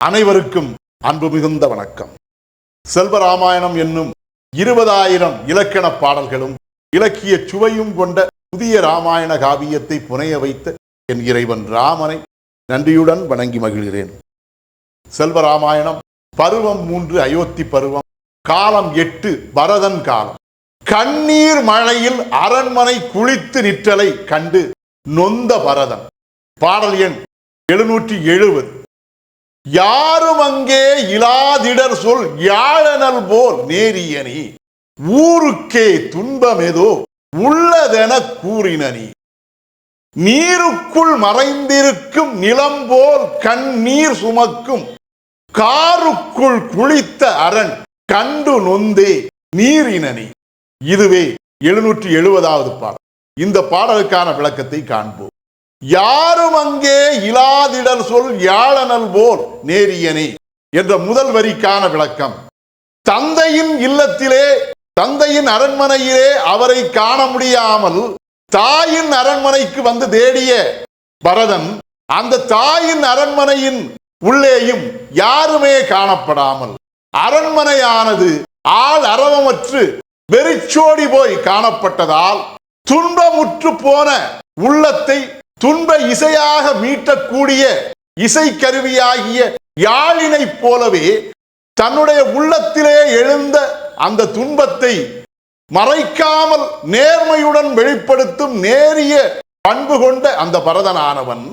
அனைவருக்கும் அன்பு மிகுந்த வணக்கம். செல்வராமாயணம் என்னும் இருபதாயிரம் இலக்கண பாடல்களும் இலக்கிய சுவையும் கொண்ட புதிய ராமாயண காவியத்தை புனைய வைத்த என் இறைவன் ராமனை நன்றியுடன் வணங்கி மகிழ்கிறேன். செல்வராமாயணம் பருவம் மூன்று அயோத்தி பருவம் காலம் எட்டு பரதன் காலம். கண்ணீர் மழையில் அரண்மனை குளித்து நிற்றலை கண்டு நொந்த பரதன். பாடல் எண் எழுநூற்றி எழுபது யாரும் அங்கே இலாதிடர் சொல் யாழனல் போல் நேரியனி. ஊருக்கே துன்பமெதோ உள்ளதென கூறினனி. நீருக்குள் மறைந்திருக்கும் நிலம் போல் கண்ணீர் சுமக்கும். காருக்குள் குளித்த அரண் கண்டு நொந்தே நீரினனி இதுவே எழுநூற்றி எழுபதாவது பாடல். இந்த பாடலுக்கான விளக்கத்தை காண்போம். யாரும் அங்கே இலாதிடல் சொல் யாழனல் போல் நேரியனே என்ற முதல் வரிக்கான விளக்கம். தந்தையின் இல்லத்திலே தந்தையின் அரண்மனையிலே அவரை காண முடியாமல் தாயின் அரண்மனைக்கு வந்து தேடிய பரதன் அந்த தாயின் அரண்மனையின் உள்ளேயும் யாருமே காணப்படாமல் அரண்மனையானது ஆள் அரவமற்று வெறிச்சோடி போய் காணப்பட்டதால் துன்பமுற்று போன உள்ளத்தை துன்ப இசையாக மீட்டக்கூடிய இசைக்கருவியாகிய யாழினைப் போலவே தன்னுடைய உள்ளத்திலே எழுந்த அந்த துன்பத்தை மறைக்காமல் நேர்மையுடன் வெளிப்படுத்தும் நேரிய பண்பு கொண்ட அந்த பரதனானவன்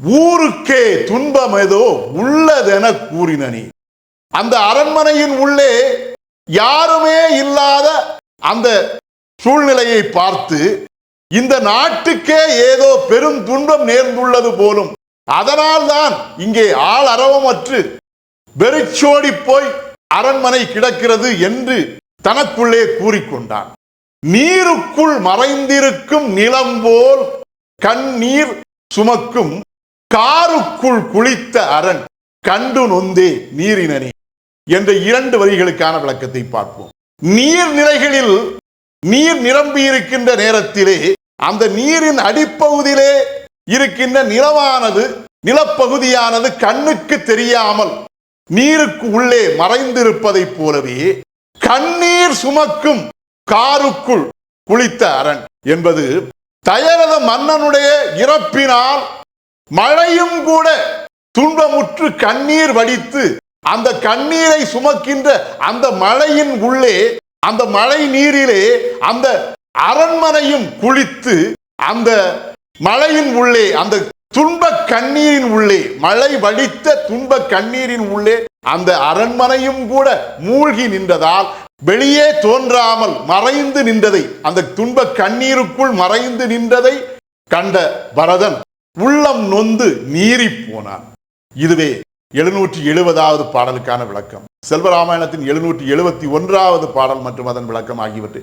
ஊருக்கே துன்பம் ஏதோ உள்ளதென கூறினனி. அந்த அரண்மனையின் உள்ளே யாருமே இல்லாத அந்த சூழ்நிலையை பார்த்து இந்த நாட்டுக்கே ஏதோ பெரும் துன்பம் நேர்ந்துள்ளது போலும். அதனால்தான் இங்கே ஆள் அரவமற்று வெறிச்சோடி போய் அரண்மனை கிடக்கிறது என்று தனக்குள்ளே கூறிக்கொண்டான். நீருக்குள் மறைந்திருக்கும் நிலம் போல் கண்ணீர் சுமக்கும் காருக்குள் குளித்த அரண் கண்டு நொந்தே நீரினனி என்ற இரண்டு வரிகளுக்கான விளக்கத்தை பார்ப்போம். நீர்நிலைகளில் நீர் நிரம்பியிருக்கின்ற நேரத்திலே அந்த நீரின் அடிப்பகுதியிலே இருக்கின்ற நிலவானது நிலப்பகுதியானது கண்ணுக்கு தெரியாமல் நீருக்கு உள்ளே மறைந்திருப்பதைப் போலவே கண்ணீர் சுமக்கும் காருக்குள் குளித்த அரண் என்பது தயரத மன்னனுடைய இறப்பினால் மழையும் கூட துன்பமுற்று கண்ணீர் வடித்து அந்த கண்ணீரை சுமக்கின்ற அந்த மழையின் உள்ளே அந்த மழை நீரிலே அந்த அரண்மனையும் குளித்து அந்த மழையின் உள்ளே அந்த துன்ப கண்ணீரின் உள்ளே மழை வடித்த துன்ப கண்ணீரின் உள்ளே அந்த அரண்மனையும் கூட மூழ்கி நின்றதால் வெளியே தோன்றாமல் மறைந்து நின்றதை அந்த துன்ப கண்ணீருக்குள் மறைந்து நின்றதை கண்ட பரதன் உள்ளம் நொந்து நீறி போனான். இதுவே எழுநூற்றி எழுபதாவது பாடலுக்கான விளக்கம். செல்வராமாயணத்தின் எழுநூற்றி எழுபத்தி ஒன்றாவது பாடல் மற்றும் அதன் விளக்கம் ஆகியவற்றை